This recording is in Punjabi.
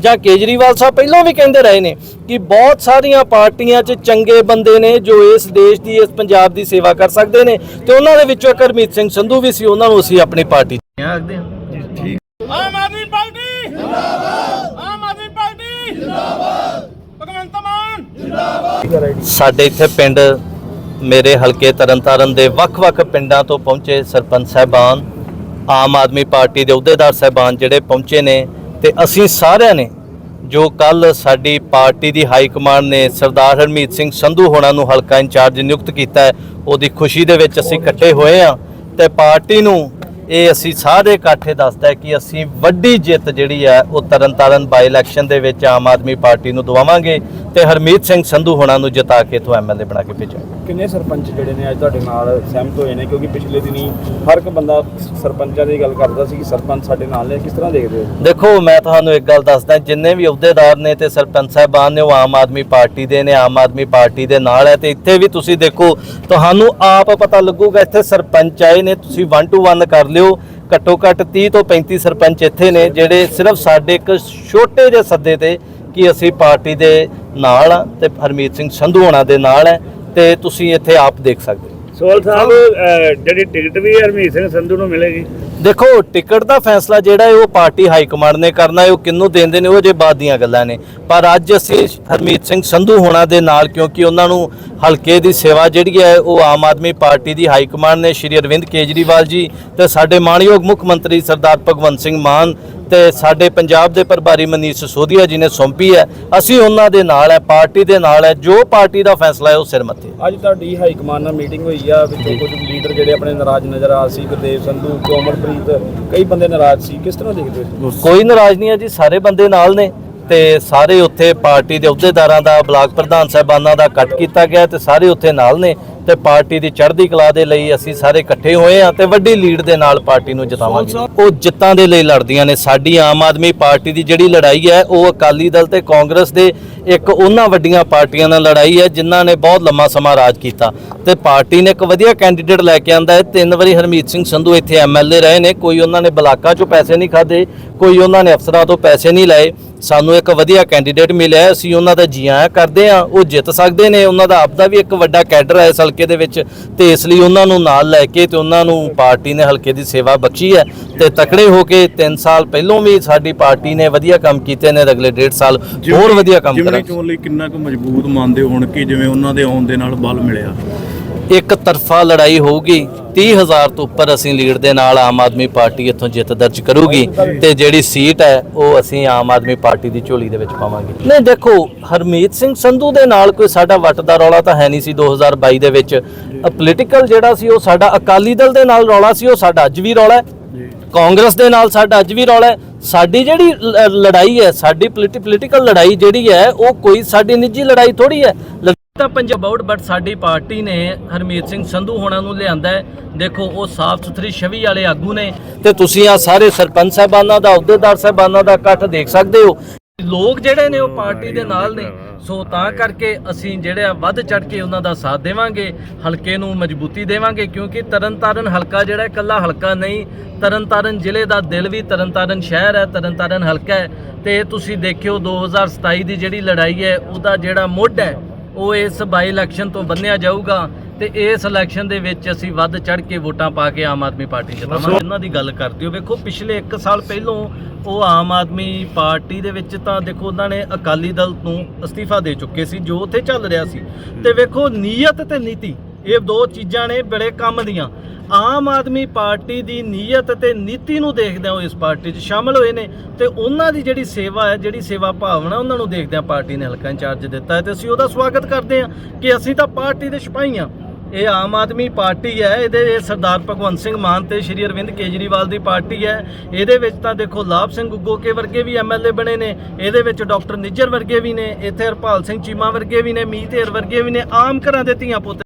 ਜਾਂ ਕੇਜਰੀਵਾਲ ਸਾਹਿਬ ਪਹਿਲਾਂ ਵੀ ਕਹਿੰਦੇ ਰਹੇ ਨੇ ਕਿ ਬਹੁਤ ਸਾਰੀਆਂ ਪਾਰਟੀਆਂ 'ਚ ਚੰਗੇ ਬੰਦੇ ਨੇ ਜੋ ਇਸ ਦੇਸ਼ ਦੀ ਇਸ ਪੰਜਾਬ ਦੀ ਸੇਵਾ ਕਰ ਸਕਦੇ ਨੇ ਤੇ ਉਹਨਾਂ ਦੇ ਵਿੱਚੋਂ ਇੱਕ ਹਰਮੀਤ ਸਿੰਘ ਸੰਧੂ ਵੀ ਸੀ ਉਹਨਾਂ ਨੂੰ ਅਸੀਂ ਆਪਣੀ ਪਾਰਟੀ 'ਚ ਆਖਦੇ ਹਾਂ। ਆਮ ਆਦਮੀ ਪਾਰਟੀ ਜਿੰਦਾਬਾਦ। ਆਮ ਆਦਮੀ ਪਾਰਟੀ ਜਿੰਦਾਬਾਦ। ਭਗਵੰਤ ਮਾਨ ਸਾਡੇ ਇੱਥੇ ਪਿੰਡ ਮੇਰੇ ਹਲਕੇ ਤਰਨਤਾਰਨ ਦੇ ਵੱਖ-ਵੱਖ ਪਿੰਡਾਂ ਤੋਂ ਪਹੁੰਚੇ ਸਰਪੰਚ ਸਾਹਿਬਾਨ ਆਮ ਆਦਮੀ ਪਾਰਟੀ ਦੇ ਅਹੁਦੇਦਾਰ ਸਾਹਿਬਾਨ ਜਿਹੜੇ ਪਹੁੰਚੇ ਨੇ ਤੇ ਅਸੀਂ ਸਾਰਿਆਂ ਨੇ ਜੋ ਕੱਲ ਸਾਡੀ ਪਾਰਟੀ ਦੀ ਹਾਈ ਕਮਾਂਡ ਨੇ ਸਰਦਾਰ ਹਰਮੀਤ ਸਿੰਘ ਸੰਧੂ ਹੋਣਾ ਨੂੰ ਹਲਕਾ ਇੰਚਾਰਜ ਨਿਯੁਕਤ ਕੀਤਾ ਹੈ, ਉਹਦੀ ਖੁਸ਼ੀ ਦੇ ਵਿੱਚ ਅਸੀਂ ਇਕੱਠੇ ਹੋਏ ਆ ਤੇ ਪਾਰਟੀ ਨੂੰ ਇਹ ਅਸੀਂ ਸਾਰੇ ਇਕੱਠੇ ਦੱਸਦਾ ਕਿ ਅਸੀਂ ਵੱਡੀ ਜਿੱਤ ਜਿਹੜੀ ਹੈ, ਉਹ ਤਰਨਤਾਰਨ ਬਾਈ ਇਲੈਕਸ਼ਨ ਦੇ ਵਿੱਚ ਆਮ ਆਦਮੀ ਪਾਰਟੀ ਨੂੰ ਦਵਾਵਾਂਗੇ। ਤੇ ਹਰਮੀਤ ਸਿੰਘ ਸੰਧੂ ਹੋਣਾ ਨੂੰ ਜਿਤਾ ਕੇ ਤੋਂ ਐਮਐਲਏ ਬਣਾ ਕੇ ਭੇਜਾਂਗੇ ਕਿੰਨੇ ਸਰਪੰਚ ਜਿਹੜੇ ਨੇ ਅੱਜ ਤੁਹਾਡੇ ਨਾਲ ਸਹਿਮਤ ਹੋਏ ਨੇ? ਕਿਉਂਕਿ ਪਿਛਲੇ ਦਿਨੀ ਹਰ ਇੱਕ ਬੰਦਾ ਸਰਪੰਚਾਂ ਦੀ ਗੱਲ ਕਰਦਾ ਸੀ ਕਿ ਸਰਪੰਚ ਸਾਡੇ ਨਾਲ ਨੇ ਕਿਸ ਤਰ੍ਹਾਂ ਦੇਖਦੇ ਹੋ? ਦੇਖੋ ਮੈਂ ਤੁਹਾਨੂੰ ਇੱਕ ਗੱਲ ਦੱਸਦਾ ਜਿੰਨੇ ਵੀ ਅਹੁਦੇਦਾਰ ਨੇ ਤੇ ਸਰਪੰਚ ਸਾਹਿਬਾਨ ਨੇ ਉਹ ਆਮ ਆਦਮੀ ਪਾਰਟੀ ਦੇ ਨੇ ਆਮ ਆਦਮੀ ਪਾਰਟੀ ਦੇ ਨਾਲ ਹੈ ਤੇ ਇੱਥੇ ਵੀ ਤੁਸੀਂ ਦੇਖੋ ਤੁਹਾਨੂੰ ਆਪ ਪਤਾ ਲੱਗੂਗਾ ਇੱਥੇ ਸਰਪੰਚ ਆਏ ਨੇ ਤੁਸੀਂ 1 ਟੂ 1 ਕਰ ਲਿਓ। ਘੱਟੋ ਘੱਟ 30 ਤੋਂ 35 ਸਰਪੰਚ ਇੱਥੇ ਨੇ ਜਿਹੜੇ ਸਿਰਫ ਸਾਡੇ ਇੱਕ ਛੋਟੇ ਜਿਹੇ ਸੱਦੇ ਤੇ ਕਿ ਅਸੀਂ ਪਾਰਟੀ ਦੇ ਨਾਲ ਆ ਤੇ ਹਰਮੀਤ ਸਿੰਘ ਸੰਧੂ ਹੋਣਾ ਦੇ ਨਾਲ ਹੈ ਤੇ ਤੁਸੀਂ ਇੱਥੇ ਆਪ ਦੇਖ ਸਕਦੇ ਹੋ। ਸੋਲ ਸਾਹਿਬ ਜਿਹੜੀ ਟਿਕਟ ਵੀ ਹਰਮੀਤ ਸਿੰਘ ਸੰਧੂ ਨੂੰ ਮਿਲੇਗੀ। ਦੇਖੋ, ਟਿਕਟ ਦਾ ਫੈਸਲਾ ਜਿਹੜਾ ਹੈ, ਉਹ ਪਾਰਟੀ ਹਾਈ ਕਮਾਂਡ ਨੇ ਕਰਨਾ ਹੈ, ਉਹ ਕਿੰਨੂੰ ਦੇਂਦੇ ਨੇ, ਉਹ ਜੇ ਬਾਅਦ ਦੀਆਂ ਗੱਲਾਂ ਨੇ। ਪਰ ਅੱਜ ਅਸੀਂ ਹਰਮੀਤ ਸਿੰਘ ਸੰਧੂ ਹੋਣਾ ਦੇ ਨਾਲ, ਕਿਉਂਕਿ ਉਹਨਾਂ ਨੂੰ ਹਲਕੇ ਦੀ ਸੇਵਾ ਜਿਹੜੀ ਹੈ, ਉਹ ਆਮ ਆਦਮੀ ਪਾਰਟੀ ਦੀ ਹਾਈ ਕਮਾਂਡ ਨੇ, ਸ਼੍ਰੀ ਅਰਵਿੰਦ ਕੇਜਰੀਵਾਲ ਜੀ ਤੇ ਸਾਡੇ ਮਾਣਯੋਗ ਮੁੱਖ ਮੰਤਰੀ ਸਰਦਾਰ ਭਗਵੰਤ ਸਿੰਘ ਮਾਨ ਤੇ ਸਾਡੇ ਪੰਜਾਬ ਦੇ ਪ੍ਰਭਾਰੀ ਮਨੀਸ਼ ਸਿਸੋਦੀਆ ਜੀ ਨੇ ਸੌਂਪੀ ਹੈ। ਅਸੀਂ ਉਹਨਾਂ ਦੇ ਨਾਲ ਹੈ, ਪਾਰਟੀ ਦੇ ਨਾਲ ਹੈ, ਜੋ ਪਾਰਟੀ ਦਾ ਫੈਸਲਾ ਹੈ, ਉਹ ਸਿਰ ਮੱਥੇ ਅੱਜ ਤੁਹਾਡੀ ਹਾਈ ਕਮਾਨ ਨਾਲ ਮੀਟਿੰਗ ਹੋਈ ਆ, ਵਿੱਚੋਂ ਕੁਝ ਲੀਡਰ ਜਿਹੜੇ ਆਪਣੇ ਨਾਰਾਜ਼ ਨਜ਼ਰ ਆ ਸੀ, ਗੁਰਦੇਵ ਸੰਧੂ ਕੋਮਲਪ੍ਰੀਤ ਕਈ ਬੰਦੇ ਨਾਰਾਜ਼ ਸੀ? ਕਿਸ ਤਰ੍ਹਾਂ ਦੇਖਦੇ ਹੋ ਕੋਈ ਨਾਰਾਜ਼ ਨਹੀਂ ਹੈ ਜੀ, ਸਾਰੇ ਬੰਦੇ ਨਾਲ ਨੇ ਤੇ ਸਾਰੇ ਉੱਥੇ ਪਾਰਟੀ ਦੇ ਅਹੁਦੇਦਾਰਾਂ ਦਾ, ਬਲਾਕ ਪ੍ਰਧਾਨ ਸਾਹਿਬਾਨਾਂ ਦਾ ਕੱਟ ਕੀਤਾ ਗਿਆ ਤੇ ਸਾਰੇ ਉੱਥੇ ਨਾਲ ਨੇ। ਤੇ ਪਾਰਟੀ ਦੀ ਚੜ੍ਹਦੀ ਕਲਾ ਦੇ ਲਈ ਅਸੀਂ ਸਾਰੇ ਇਕੱਠੇ ਹੋਏ ਆ ਤੇ ਵੱਡੀ ਲੀਡ ਦੇ ਨਾਲ ਪਾਰਟੀ ਨੂੰ ਜਿਤਾਵਾਂਗੇ। ਉਹ ਜਿੱਤਾਂ ਦੇ ਲਈ ਲੜਦੀਆਂ ਨੇ। ਸਾਡੀ ਆਮ ਆਦਮੀ ਪਾਰਟੀ ਦੀ ਜਿਹੜੀ ਲੜਾਈ ਹੈ ਉਹ ਅਕਾਲੀ ਦਲ ਤੇ ਕਾਂਗਰਸ ਦੇ ਇੱਕ ਉਹਨਾਂ ਵੱਡੀਆਂ ਪਾਰਟੀਆਂ ਨਾਲ ਲੜਾਈ ਹੈ ਜਿਨ੍ਹਾਂ ਨੇ ਬਹੁਤ ਲੰਮਾ ਸਮਾਂ ਰਾਜ ਕੀਤਾ। ਤੇ ਪਾਰਟੀ ਨੇ ਇੱਕ ਵਧੀਆ ਕੈਂਡੀਡੇਟ ਲੈ ਕੇ ਆਂਦਾ ਹੈ। ਤਿੰਨ ਵਾਰੀ ਹਰਮੀਤ ਸਿੰਘ ਸੰਧੂ ਇੱਥੇ ਐਮਐਲਏ ਰਹੇ ਨੇ। ਕੋਈ ਉਹਨਾਂ ਨੇ ਬਲਾਕਾਂ 'ਚੋਂ ਪੈਸੇ ਨਹੀਂ ਖਾਦੇ ਕੋਈ ਉਹਨਾਂ ਨੇ ਅਫਸਰਾਂ ਤੋਂ ਪੈਸੇ ਨਹੀਂ ਲਏ। ਸਾਨੂੰ ਇੱਕ ਵਧੀਆ ਕੈਂਡੀਡੇਟ ਮਿਲਿਆ ਅਸੀਂ ਉਹਨਾਂ ਦਾ ਜੀ ਆਇਆਂ ਕਰਦੇ ਆ ਉਹ ਜਿੱਤ ਸਕਦੇ ਨੇ। ਉਹਨਾਂ ਦਾ ਆਪਦਾ ਵੀ ਇੱਕ ਵੱਡਾ ਕੈਡਰ ਹੈ ਇਸ ਹਲਕੇ ਦੇ ਵਿੱਚ ਤੇ ਇਸ ਲਈ ਉਹਨਾਂ ਨੂੰ ਨਾਲ ਲੈ ਕੇ ਤੇ ਉਹਨਾਂ ਨੂੰ ਪਾਰਟੀ ਨੇ ਹਲਕੇ ਦੀ ਸੇਵਾ ਬਖਸ਼ੀ ਹੈ ਤੇ ਤਕੜੇ ਹੋ ਕੇ 3 ਸਾਲ ਪਹਿਲੋਂ ਵੀ ਸਾਡੀ ਪਾਰਟੀ ਨੇ ਵਧੀਆ ਕੰਮ ਕੀਤੇ ਨੇ ਅਗਲੇ 1.5 ਸਾਲ ਹੋਰ ਵਧੀਆ ਕੰਮ ਕਰਾਂਗੇ। ਚੋਣ ਲਈ ਕਿੰਨਾ ਕੁ ਮਜ਼ਬੂਤ ਮੰਨਦੇ ਹੋਣ ਕਿ ਜਿਵੇਂ ਉਹਨਾਂ ਦੇ ਆਉਣ ਦੇ ਨਾਲ ਬਲ ਮਿਲਿਆ? ਇੱਕ ਤਰਫਾ ਲੜਾਈ ਹੋਊਗੀ 30000 ਤੋਂ ਉੱਪਰ ਅਸੀਂ ਲੀਡ ਦੇ ਨਾਲ ਆਮ ਆਦਮੀ ਪਾਰਟੀ ਇੱਥੋਂ ਜਿੱਤ ਦਰਜ ਕਰੂਗੀ ਤੇ ਜਿਹੜੀ ਸੀਟ ਹੈ, ਉਹ ਅਸੀਂ ਆਮ ਆਦਮੀ ਪਾਰਟੀ ਦੀ ਝੋਲੀ ਦੇ ਵਿੱਚ ਪਾਵਾਂਗੇ। ਨਹੀਂ, ਦੇਖੋ, ਹਰਮੀਤ ਸਿੰਘ ਸੰਧੂ ਦੇ ਨਾਲ ਕੋਈ ਸਾਡਾ ਵੱਟ ਦਾ ਰੌਲਾ ਤਾਂ ਹੈ ਨਹੀਂ ਸੀ 2022 ਦੇ ਵਿੱਚ। ਪੋਲੀਟੀਕਲ ਜਿਹੜਾ ਸੀ, ਉਹ ਸਾਡਾ ਅਕਾਲੀ ਦਲ ਦੇ ਨਾਲ ਰੌਲਾ ਸੀ, ਉਹ ਸਾਡਾ ਅੱਜ ਵੀ ਰੌਲਾ ਹੈ। ਕਾਂਗਰਸ ਦੇ ਨਾਲ ਸਾਡਾ ਅੱਜ ਵੀ ਰੌਲਾ ਹੈ। ਸਾਡੀ ਜਿਹੜੀ ਲ- ਲੜਾਈ ਹੈ, ਸਾਡੀ ਪੋਲੀਟੀਕਲ ਲੜਾਈ ਜਿਹੜੀ ਹੈ, ਉਹ ਕੋਈ ਸਾਡੀ ਨਿੱਜੀ ਲੜਾਈ ਥੋੜੀ ਹੈ। ਤਾਂ ਪੰਜਾਬ ਆਊਟ ਬਟ ਸਾਡੀ ਪਾਰਟੀ ਨੇ ਹਰਮੀਤ ਸਿੰਘ ਸੰਧੂ ਹੋਣਾ ਨੂੰ ਲਿਆਂਦਾ ਹੈ। ਦੇਖੋ, ਉਹ ਸਾਫ਼ ਸੁਥਰੀ ਛਵੀ ਵਾਲੇ ਆਗੂ ਨੇ ਤੇ ਤੁਸੀਂ ਆ ਸਾਰੇ ਸਰਪੰਚ ਸਾਹਿਬਾਨਾਂ ਦਾ, ਅਹੁਦੇਦਾਰ ਸਾਹਿਬਾਨਾਂ ਦਾ ਇਕੱਠ ਦੇਖ ਸਕਦੇ ਹੋ। ਲੋਕ ਜਿਹੜੇ ਨੇ ਉਹ ਪਾਰਟੀ ਦੇ ਨਾਲ ਨੇ। ਸੋ ਤਾਂ ਕਰਕੇ ਅਸੀਂ ਜਿਹੜੇ ਆ ਵੱਧ ਚੜ ਕੇ ਉਹਨਾਂ ਦਾ ਸਾਥ ਦੇਵਾਂਗੇ, ਹਲਕੇ ਨੂੰ ਮਜ਼ਬੂਤੀ ਦੇਵਾਂਗੇ, ਕਿਉਂਕਿ ਤਰਨਤਾਰਨ ਹਲਕਾ ਜਿਹੜਾ ਇਕੱਲਾ ਹਲਕਾ ਨਹੀਂ, ਤਰਨਤਾਰਨ ਜ਼ਿਲ੍ਹੇ ਦਾ ਦਿਲ ਵੀ ਤਰਨਤਾਰਨ ਸ਼ਹਿਰ ਹੈ, ਤਰਨਤਾਰਨ ਹਲਕਾ ਹੈ। ਤੇ ਤੁਸੀਂ ਦੇਖਿਓ 2027 ਦੀ ਜਿਹੜੀ ਲੜਾਈ ਹੈ, ਉਹਦਾ ਜਿਹੜਾ ਮੁੱਢ ਹੈ ਉਹ ਇਸ ਬਾਈ ਇਲੈਕਸ਼ਨ ਤੋਂ ਬੰਨਿਆ ਜਾਊਗਾ ਤੇ ਇਸ ਇਲੈਕਸ਼ਨ ਦੇ ਵਿੱਚ ਅਸੀਂ ਵੱਧ ਚੜ ਕੇ ਵੋਟਾਂ ਪਾ ਕੇ ਆਮ ਆਦਮੀ ਪਾਰਟੀ ਜਿਤਾਵਾਂਗੇ। ਇਹਨਾਂ ਦੀ ਗੱਲ ਕਰਦੇ ਹੋ ਵੇਖੋ ਪਿਛਲੇ 1 ਸਾਲ ਪਹਿਲੋਂ ਉਹ ਆਮ ਆਦਮੀ ਪਾਰਟੀ ਦੇ ਵਿੱਚ ਤਾਂ ਦੇਖੋ ਉਹਨਾਂ ਨੇ ਅਕਾਲੀ ਦਲ ਨੂੰ ਅਸਤੀਫਾ ਦੇ ਚੁੱਕੇ ਸੀ ਜੋ ਉੱਥੇ ਚੱਲ ਰਿਹਾ ਸੀ। ਤੇ ਵੇਖੋ ਨੀਅਤ ਤੇ ਨੀਤੀ ਇਹ ਦੋ ਚੀਜ਼ਾਂ ਨੇ ਬੜੇ ਕੰਮ ਦੀਆਂ। ਆਮ ਆਦਮੀ ਪਾਰਟੀ ਦੀ ਨੀਅਤ ਤੇ ਨੀਤੀ ਨੂੰ ਦੇਖਦਿਆਂ ਉਹ ਇਸ ਪਾਰਟੀ 'ਚ ਸ਼ਾਮਲ ਹੋਏ ਨੇ ਤੇ ਉਹਨਾਂ ਦੀ ਜਿਹੜੀ ਸੇਵਾ ਹੈ, ਜਿਹੜੀ ਸੇਵਾ ਭਾਵਨਾ ਉਹਨਾਂ ਨੂੰ ਦੇਖਦਿਆਂ ਪਾਰਟੀ ਨੇ ਹਲਕਾ ਇੰਚਾਰਜ ਦਿੱਤਾ ਹੈ ਤੇ ਅਸੀਂ ਉਹਦਾ ਸਵਾਗਤ ਕਰਦੇ ਹਾਂ ਕਿ ਅਸੀਂ ਤਾਂ ਪਾਰਟੀ ਦੇ ਸਿਪਾਹੀ ਹਾਂ। ਇਹ ਆਮ ਆਦਮੀ ਪਾਰਟੀ ਹੈ, ਇਹਦੇ ਇਹ ਸਰਦਾਰ ਭਗਵੰਤ ਸਿੰਘ ਮਾਨ ਤੇ ਸ਼੍ਰੀ ਅਰਵਿੰਦ ਕੇਜਰੀਵਾਲ ਦੀ ਪਾਰਟੀ ਹੈ। ਇਹਦੇ ਵਿੱਚ ਤਾਂ ਦੇਖੋ ਲਾਭ ਸਿੰਘ ਗੁੱਗੋਕੇ ਵਰਗੇ ਵੀ ਐਮਐਲਏ ਬਣੇ ਨੇ, ਇਹਦੇ ਵਿੱਚ ਡਾਕਟਰ ਨਿੱਜਰ ਵਰਗੇ ਵੀ ਨੇ, ਇੱਥੇ ਹਰਪਾਲ ਸਿੰਘ ਚੀਮਾ ਵਰਗੇ ਵੀ ਨੇ, ਮੀਤ ਢੇਰ ਵਰਗੇ ਵੀ ਨੇ, ਆਮ ਘਰਾਂ ਦੇ ਧੀਆਂ ਪੁੱਤ